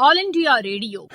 All India radio.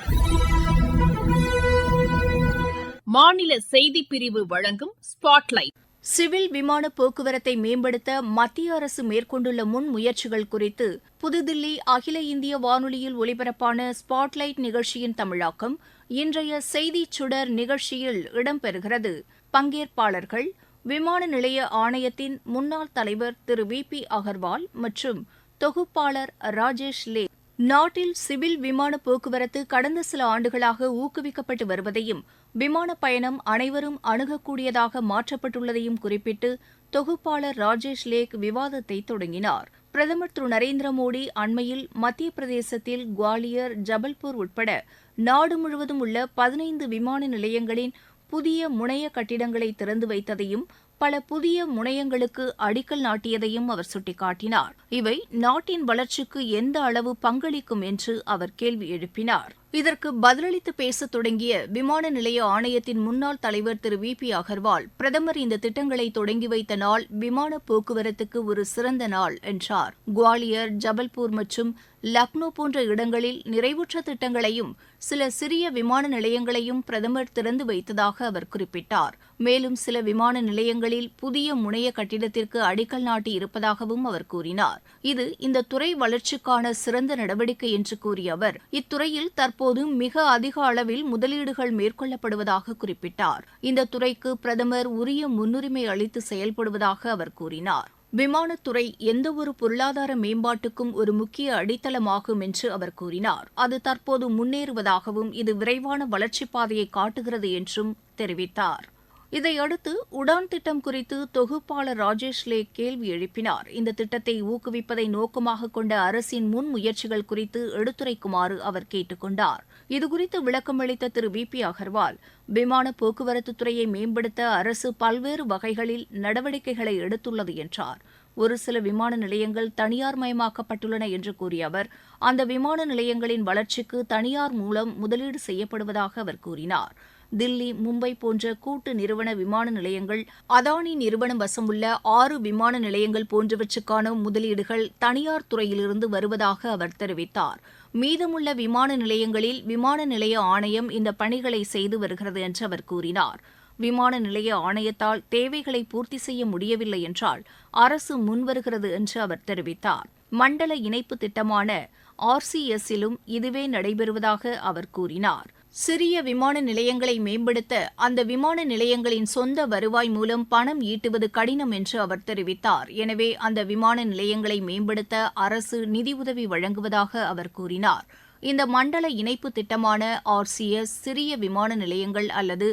மாநில செய்திப் பிரிவு வழங்கும் ஸ்பாட்லைட் சிவில் விமான போக்குவரத்தை மேம்படுத்த மத்திய அரசு மேற்கொண்டுள்ள முன்முயற்சிகள் குறித்து புதுதில்லி அகில இந்திய வானொலியில் ஒலிபரப்பான ஸ்பாட்லைட் நிகழ்ச்சியின் தமிழாக்கம் இன்றைய செய்தி சுடர் நிகழ்ச்சியில் இடம்பெறுகிறது. பங்கேற்பாளர்கள் விமான நிலைய ஆணையத்தின் முன்னாள் தலைவர் திரு வி பி அகர்வால் மற்றும் தொகுப்பாளர் ராஜேஷ் லே நாட்டில் சிவில் விமான போக்குவரத்து கடந்த சில ஆண்டுகளாக ஊக்குவிக்கப்பட்டு வருவதையும் விமான பயணம் அனைவரும் அணுகக்கூடியதாக மாற்றப்பட்டுள்ளதையும் குறிப்பிட்டு தொகுப்பாளர் ராஜேஷ் லேக் விவாதத்தை தொடங்கினார். பிரதமர் திரு. நரேந்திர மோடி அண்மையில் மத்திய பிரதேசத்தில் குவாலியர் ஜபல்பூர் உட்பட நாடு முழுவதும் உள்ள பதினைந்து விமான நிலையங்களின் புதிய முனைய கட்டிடங்களை திறந்து வைத்ததையும் பல புதிய முனையங்களுக்கு அடிக்கல் நாட்டியதையும் அவர் சுட்டிக்காட்டினார். இவை நாட்டின் வளர்ச்சிக்கு எந்த அளவு பங்களிக்கும் என்று அவர் கேள்வி எழுப்பினார். இதற்கு பதிலளித்து பேசத் தொடங்கிய விமான நிலைய ஆணையத்தின் முன்னாள் தலைவர் திரு வி பி அகர்வால் பிரதமர் இந்த திட்டங்களை தொடங்கி வைத்த நாள் விமான போக்குவரத்துக்கு ஒரு சிறந்த நாள் என்றார். குவாலியர் ஜபல்பூர் மற்றும் லக்னோ போன்ற இடங்களில் நிறைவுற்ற திட்டங்களையும் சில சிறிய விமான நிலையங்களையும் பிரதமர் திறந்து வைத்ததாக அவர் குறிப்பிட்டார். மேலும் சில விமான நிலையங்களில் புதிய முனைய கட்டிடத்திற்கு அடிக்கல் நாட்டி இருப்பதாகவும் அவர் கூறினார். இது இந்த துறை வளர்ச்சிக்கான சிறந்த நடவடிக்கை என்று கூறிய அவர் இத்துறையில் தற்போது மிக அதிக அளவில் முதலீடுகள் மேற்கொள்ளப்படுவதாக குறிப்பிட்டார். இந்த துறைக்கு பிரதமர் உரிய முன்னுரிமை அளித்து செயல்படுவதாக அவர் கூறினார். விமானத்துறை எந்தவொரு பொருளாதார மேம்பாட்டுக்கும் ஒரு முக்கிய அடித்தளமாகும் என்று அவர் கூறினார். அது தற்போது முன்னேறுவதாகவும் இது விரைவான வளர்ச்சிப் பாதையை காட்டுகிறது என்றும் தெரிவித்தார். இதையடுத்து உடான் திட்டம் குறித்து தொகுப்பாளர் ராஜேஷ் லே கேள்வி எழுப்பினார். இந்த திட்டத்தை ஊக்குவிப்பதை நோக்கமாக கொண்ட அரசின் முன்முயற்சிகள் குறித்து எடுத்துரைக்குமாறு அவர் கேட்டுக் கொண்டார். இதுகுறித்து விளக்கமளித்த திரு. வி. பி. அகர்வால் விமான போக்குவரத்து துறையை மேம்படுத்த அரசு பல்வேறு வகைகளில் நடவடிக்கைகளை எடுத்துள்ளது என்றார். ஒரு சில விமான நிலையங்கள் தனியார் மயமாக்கப்பட்டுள்ளன என்று கூறிய அவர் அந்த விமான நிலையங்களின் வளர்ச்சிக்கு தனியார் மூலம் முதலீடு செய்யப்படுவதாக அவர் கூறினார். தில்லி மும்பை போன்ற கூட்டு நிறுவன விமான நிலையங்கள் அதானி நிறுவனம் வசமுள்ள ஆறு விமான நிலையங்கள் போன்றவற்றுக்கான முதலீடுகள் தனியார் துறையிலிருந்து வருவதாக அவர் தெரிவித்தார். மீதமுள்ள விமான நிலையங்களில் விமான நிலைய ஆணையம் இந்த பணிகளை செய்து வருகிறது என்று அவர் கூறினார். விமான நிலைய ஆணையத்தால் தேவைகளை பூர்த்தி செய்ய முடியவில்லை என்றால் அரசு முன்வருகிறது என்று அவர் தெரிவித்தார். மண்டல இணைப்பு திட்டமான ஆர்சிஎஸ்ஸிலும் இதுவே நடைபெறுவதாக அவர் கூறினார். சிறிய விமான நிலையங்களை மேம்படுத்த அந்த விமான நிலையங்களின் சொந்த வருவாய் மூலம் பணம் ஈட்டுவது கடினம் என்று அவர் தெரிவித்தார். எனவே அந்த விமான நிலையங்களை மேம்படுத்த அரசு நிதியுதவி வழங்குவதாக அவர் கூறினார். இந்த மண்டல இணைப்பு திட்டமான ஆர்சிஎஸ் சிறிய விமான நிலையங்கள் அல்லது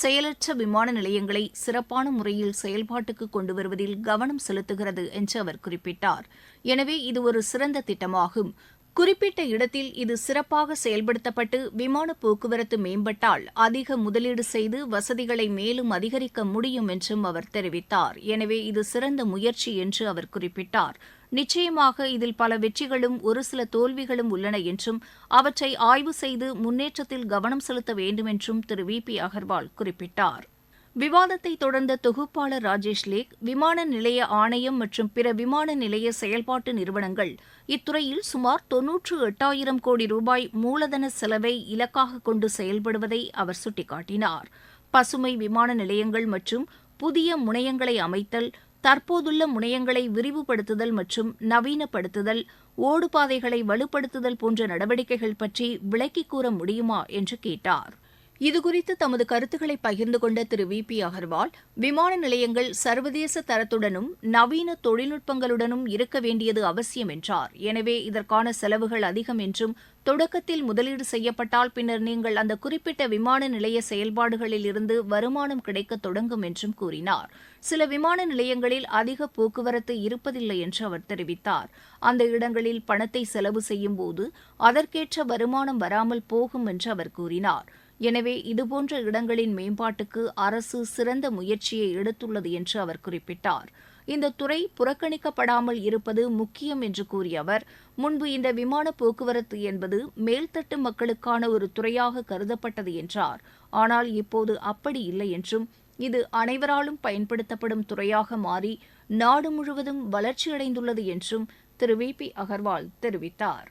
செயலற்ற விமான நிலையங்களை சிறப்பான முறையில் செயல்பாட்டுக்கு கொண்டு வருவதில் கவனம் செலுத்துகிறது என்று அவர் குறிப்பிட்டார். எனவே இது ஒரு சிறந்த திட்டமாகும். குறிப்பிட்ட இடத்தில் இது சிறப்பாக செயல்படுத்தப்பட்டு விமான போக்குவரத்து மேம்பட்டால் அதிக முதலீடு செய்து வசதிகளை மேலும் அதிகரிக்க முடியும் என்றும் அவர் தெரிவித்தார். எனவே இது சிறந்த முயற்சி என்று அவர் குறிப்பிட்டார். நிச்சயமாக இதில் பல வெற்றிகளும் ஒரு சில தோல்விகளும் உள்ளன என்றும் அவற்றை ஆய்வு செய்து முன்னேற்றத்தில் கவனம் செலுத்த வேண்டும் என்றும் திரு வி பி அகர்வால் குறிப்பிட்டார். விவாதத்தை தொடர்ந்த தொகுப்பாளர் ராஜேஷ் லேக் விமான நிலைய ஆணையம் மற்றும் பிற விமான நிலைய செயல்பாட்டு நிறுவனங்கள் இத்துறையில் சுமார் தொன்னூற்று எட்டாயிரம் கோடி ரூபாய் மூலதன செலவை இலக்காக கொண்டு செயல்படுவதை அவர் சுட்டிக்காட்டினார். பசுமை விமான நிலையங்கள் மற்றும் புதிய முனையங்களை அமைத்தல் தற்போதுள்ள முனையங்களை விரிவுபடுத்துதல் மற்றும் நவீனப்படுத்துதல் ஓடுபாதைகளை வலுப்படுத்துதல் போன்ற நடவடிக்கைகள் பற்றி விளக்கிக் கூற முடியுமா என்று கேட்டார். இதுகுறித்து தமது கருத்துக்களை பகிர்ந்து கொண்ட திரு வி பி அகர்வால் விமான நிலையங்கள் சர்வதேச தரத்துடனும் நவீன தொழில்நுட்பங்களுடனும் இருக்க வேண்டியது அவசியம் என்றார். எனவே இதற்கான செலவுகள் அதிகம் என்றும் தொடக்கத்தில் முதலீடு செய்யப்பட்டால் பின்னர் நீங்கள் அந்த குறிப்பிட்ட விமான நிலைய செயல்பாடுகளில் இருந்து வருமானம் கிடைக்க தொடங்கும் என்றும் கூறினார். சில விமான நிலையங்களில் அதிக போக்குவரத்து இருப்பதில்லை என்று அவர் தெரிவித்தார். அந்த இடங்களில் பணத்தை செலவு செய்யும் போது அதற்கேற்ற வருமானம் வராமல் போகும் என்று அவர் கூறினார். எனவே இதுபோன்ற இடங்களின் மேம்பாட்டுக்கு அரசு சிறந்த முயற்சியை எடுத்துள்ளது என்று அவர் குறிப்பிட்டார். இந்த துறை புறக்கணிக்கப்படாமல் இருப்பது முக்கியம் என்று கூறிய அவர் முன்பு இந்த விமான போக்குவரத்து என்பது மேல்தட்டு மக்களுக்கான ஒரு துறையாக கருதப்பட்டது என்றார். ஆனால் இப்போது அப்படி இல்லை என்றும் இது அனைவராலும் பயன்படுத்தப்படும் துறையாக மாறி நாடு முழுவதும் வளர்ச்சியடைந்துள்ளது என்றும் திரு வி பி அகர்வால் தெரிவித்தார்.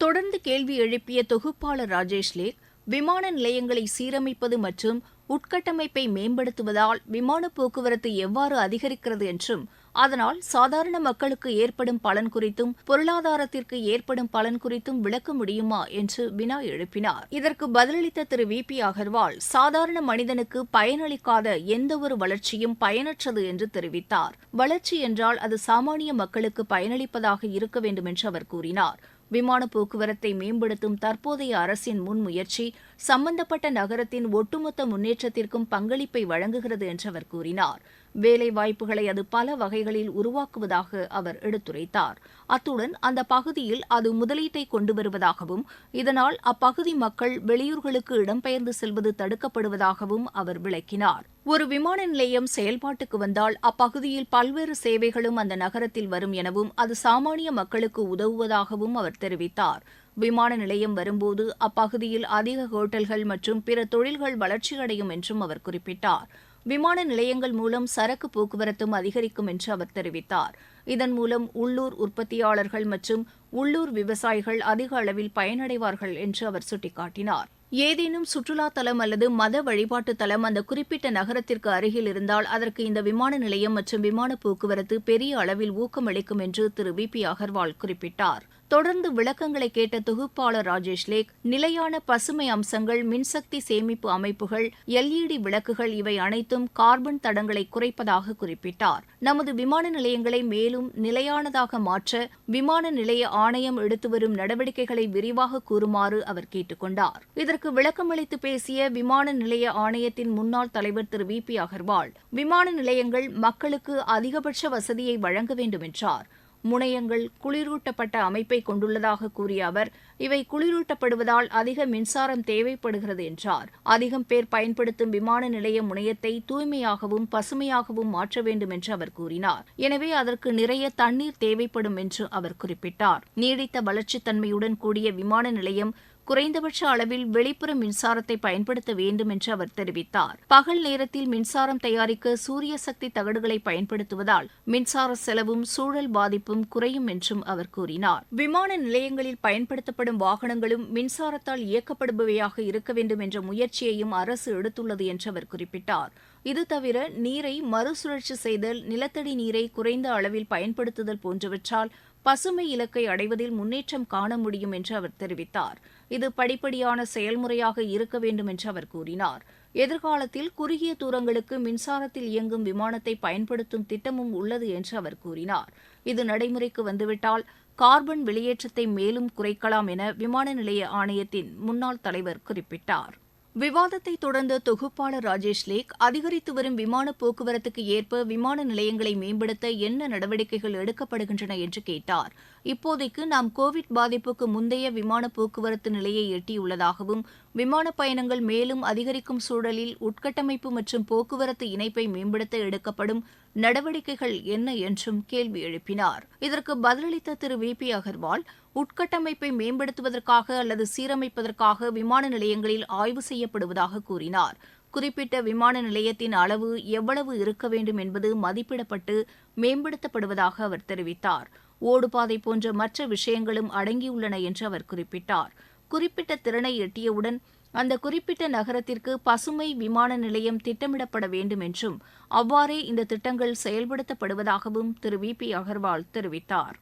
தொடர்ந்து கேள்வி எழுப்பிய தொகுப்பாளர் ராஜேஷ் லேக் விமான நிலையங்களை சீரமைப்பது மற்றும் உட்கட்டமைப்பை மேம்படுத்துவதால் விமான போக்குவரத்து எவ்வாறு அதிகரிக்கிறது என்றும் அதனால் சாதாரண மக்களுக்கு ஏற்படும் பலன் குறித்தும் பொருளாதாரத்திற்கு ஏற்படும் பலன் குறித்தும் விளக்க முடியுமா என்று வினா எழுப்பினார். இதற்கு பதிலளித்த திரு. வி. பி. அகர்வால் சாதாரண மனிதனுக்கு பயனளிக்காத எந்தவொரு வளர்ச்சியும் பயனற்றது என்று தெரிவித்தார். வளர்ச்சி என்றால் அது சாமானிய மக்களுக்கு பயனளிப்பதாக இருக்க வேண்டும் என்று அவர் கூறினார். விமான போக்குவரத்தை மேம்படுத்தும் தற்போதைய அரசின் முன்முயற்சி சம்பந்தப்பட்ட நகரத்தின் ஒட்டுமொத்த முன்னேற்றத்திற்கும் பங்களிப்பை வழங்குகிறது என்று அவர் கூறினார். வேலை வாய்ப்புகளை அது பல வகைகளில் உருவாக்குவதாக அவர் எடுத்துரைத்தார். அத்துடன் அந்த பகுதியில் அது முதலீட்டை கொண்டு வருவதாகவும் இதனால் அப்பகுதி மக்கள் வெளியூர்களுக்கு இடம்பெயர்ந்து செல்வது தடுக்கப்படுவதாகவும் அவர் விளக்கினார். ஒரு விமான நிலையம் செயல்பாட்டுக்கு வந்தால் அப்பகுதியில் பல்வேறு சேவைகளும் அந்த நகரத்தில் வரும் எனவும் அது சாமானிய மக்களுக்கு உதவுவதாகவும் அவர் தெரிவித்தார். விமான நிலையம் வரும்போது அப்பகுதியில் அதிக ஹோட்டல்கள் மற்றும் பிற தொழில்கள் வளர்ச்சியடையும் என்றும் அவர் குறிப்பிட்டார். விமான நிலையங்கள் மூலம் சரக்கு போக்குவரத்தும் அதிகரிக்கும் என்று அவர் தெரிவித்தார். இதன் மூலம் உள்ளூர் உற்பத்தியாளர்கள் மற்றும் உள்ளூர் விவசாயிகள் அதிக அளவில் பயனடைவார்கள் என்று அவர் சுட்டிக்காட்டினார். ஏதேனும் சுற்றுலா தலம் அல்லது மத வழிபாட்டு தலம் அந்த குறிப்பிட்ட நகரத்திற்கு அருகில் இருந்தால் அதற்கு இந்த விமான நிலையம் மற்றும் விமான போக்குவரத்து பெரிய அளவில் ஊக்கமளிக்கும் என்று திரு வி. பி. அகர்வால் குறிப்பிட்டார். தொடர்ந்து விளக்கங்களை கேட்ட தொகுப்பாளர் ராஜேஷ் லேக் நிலையான பசுமை அம்சங்கள் மின்சக்தி சேமிப்பு அமைப்புகள் எல்இடி விளக்குகள் இவை அனைத்தும் கார்பன் தடங்களை குறைப்பதாக குறிப்பிட்டார். நமது விமான நிலையங்களை மேலும் நிலையானதாக மாற்ற விமான நிலைய ஆணையம் எடுத்து வரும் நடவடிக்கைகளை விரிவாக கூறுமாறு அவர் கேட்டுக்கொண்டார் இதற்கு விளக்கமளித்து பேசிய விமான நிலைய ஆணையத்தின் முன்னாள் தலைவர் திரு வி பி அகர்வால் விமான நிலையங்கள் மக்களுக்கு அதிகபட்ச வசதியை வழங்க வேண்டும் என்றார் முனையங்கள் குளிரூட்டப்பட்ட அமைப்பை கொண்டுள்ளதாக கூறிய அவர் இவை குளிரூட்டப்படுவதால் அதிக மின்சாரம் தேவைப்படுகிறது என்றார். அதிகம் பேர் பயன்படுத்தும் விமான நிலைய முனையத்தை தூய்மையாகவும் பசுமையாகவும் மாற்ற வேண்டும் என்று அவர் கூறினார். எனவே அதற்கு நிறைய தண்ணீர் தேவைப்படும் என்று அவர் குறிப்பிட்டார். நீடித்த வளர்ச்சித்தன்மையுடன் கூடிய விமான நிலையம் குறைந்தபட்ச அளவில் வெளிப்புற மின்சாரத்தை பயன்படுத்த வேண்டும் என்று அவர் தெரிவித்தார். பகல் நேரத்தில் மின்சாரம் தயாரிக்க சூரிய சக்தி தகடுகளை பயன்படுத்துவதால் மின்சார செலவும் சூழல் பாதிப்பும் குறையும் என்றும் அவர் கூறினார். விமான நிலையங்களில் பயன்படுத்தப்படும் வாகனங்களும் மின்சாரத்தால் இயக்கப்படுபவையாக இருக்க வேண்டும் என்ற முயற்சியையும் அரசு எடுத்துள்ளது என்று அவர் குறிப்பிட்டார். இது தவிர நீரை மறுசுழற்சி செய்தல் நிலத்தடி நீரை குறைந்த அளவில் பயன்படுத்துதல் போன்றவற்றால் பசுமை இலக்கை அடைவதில் முன்னேற்றம் காண முடியும் என்று அவர் தெரிவித்தார். இது படிப்படியான செயல்முறையாக இருக்க வேண்டும் என்று அவர் கூறினார். எதிர்காலத்தில் குறுகிய தூரங்களுக்கு மின்சாரத்தில் இயங்கும் விமானத்தை பயன்படுத்தும் திட்டமும் உள்ளது என்று அவர் கூறினார். இது நடைமுறைக்கு வந்துவிட்டால் கார்பன் வெளியேற்றத்தை மேலும் குறைக்கலாம் என விமான நிலைய ஆணையத்தின் முன்னாள் தலைவர் குறிப்பிட்டார். விவாதத்தை தொடர்ந்த தொகுப்பாளர் ராஜேஷ் லேக் அதிகரித்து வரும் விமான போக்குவரத்துக்கு ஏற்ப விமான நிலையங்களை மேம்படுத்த என்ன நடவடிக்கைகள் எடுக்கப்படுகின்றன என்று கேட்டார். இப்போதைக்கு நாம் கோவிட் பாதிப்புக்கு முந்தைய விமான போக்குவரத்து நிலையை எட்டியுள்ளதாகவும் விமான பயணங்கள் மேலும் அதிகரிக்கும் சூழலில் உட்கட்டமைப்பு மற்றும் போக்குவரத்து இணைப்பை மேம்படுத்த எடுக்கப்படும் நடவடிக்கைகள் என்ன என்றும் கேள்வி எழுப்பினார். இதற்கு பதிலளித்த திரு. வி. பி. அகர்வால் உட்கட்டமைப்பை மேம்படுத்துவதற்காக அல்லது சீரமைப்பதற்காக விமான நிலையங்களில் ஆய்வு செய்யப்படுவதாக கூறினார். குறிப்பிட்ட விமான நிலையத்தின் அளவு எவ்வளவு இருக்க வேண்டும் என்பது மதிப்பிடப்பட்டு மேம்படுத்தப்படுவதாக அவர் தெரிவித்தார். ஓடுபாதை போன்ற மற்ற விஷயங்களும் அடங்கியுள்ளன என்று அவர் குறிப்பிட்டார். குறிப்பிட்ட திறனை எட்டியவுடன் அந்த குறிப்பிட்ட நகரத்திற்கு பசுமை விமான நிலையம் திட்டமிடப்பட வேண்டும் என்றும் அவ்வாறே இந்த திட்டங்கள் செயல்படுத்தப்படுவதாகவும் திரு வி பி அகர்வால் தெரிவித்தார்.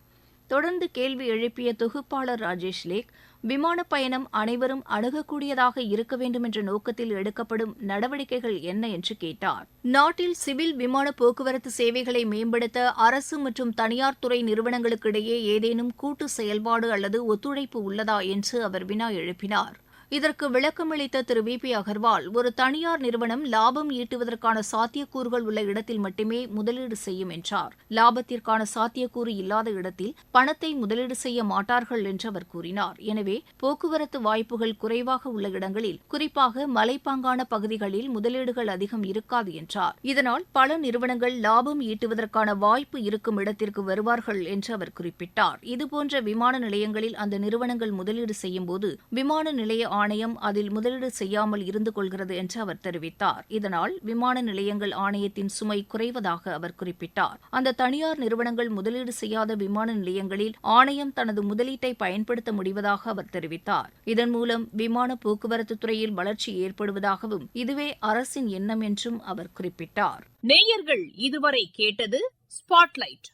தொடர்ந்து கேள்வி எழுப்பிய தொகுப்பாளர் ராஜேஷ் லேக் விமான பயணம் அனைவரும் அணுகக்கூடியதாக இருக்க வேண்டும் என்ற நோக்கத்தில் எடுக்கப்படும் நடவடிக்கைகள் என்ன என்று கேட்டார். நாட்டில் சிவில் விமான போக்குவரத்து சேவைகளை மேம்படுத்த அரசு மற்றும் தனியார் துறை நிறுவனங்களுக்கிடையே ஏதேனும் கூட்டு செயல்பாடு அல்லது ஒத்துழைப்பு உள்ளதா என்று அவர் வினா எழுப்பினார். இதற்கு விளக்கமளித்த திரு வி பி அகர்வால் ஒரு தனியார் நிறுவனம் லாபம் ஈட்டுவதற்கான சாத்தியக்கூறுகள் உள்ள இடத்தில் மட்டுமே முதலீடு செய்யும் என்றார். லாபத்திற்கான சாத்தியக்கூறு இல்லாத இடத்தில் பணத்தை முதலீடு செய்ய மாட்டார்கள் என்று அவர் கூறினார். எனவே போக்குவரத்து வாய்ப்புகள் குறைவாக உள்ள இடங்களில் குறிப்பாக மலைப்பாங்கான பகுதிகளில் முதலீடுகள் அதிகம் இருக்காது என்றார். இதனால் பல நிறுவனங்கள் லாபம் ஈட்டுவதற்கான வாய்ப்பு இருக்கும் இடத்திற்கு வருவார்கள் என்று அவர் குறிப்பிட்டார். இதுபோன்ற விமான நிலையங்களில் அந்த நிறுவனங்கள் முதலீடு செய்யும்போது விமான நிலைய ஆணையம் அதில் முதலீடு செய்யாமல் இருந்து கொள்கிறது என்று அவர் தெரிவித்தார். இதனால் விமான நிலையங்கள் ஆணையத்தின் சுமை குறைவதாக அவர் குறிப்பிட்டார். அந்த தனியார் நிறுவனங்கள் முதலீடு செய்யாத விமான நிலையங்களில் ஆணையம் தனது முதலீட்டை பயன்படுத்த முடிவதாக அவர் தெரிவித்தார். இதன் மூலம் விமான போக்குவரத்து துறையில் வளர்ச்சி ஏற்படுவதாகவும் இதுவே அரசின் எண்ணம் என்றும் அவர் குறிப்பிட்டார். நேயர்கள் இதுவரை கேட்டது ஸ்பாட்லைட்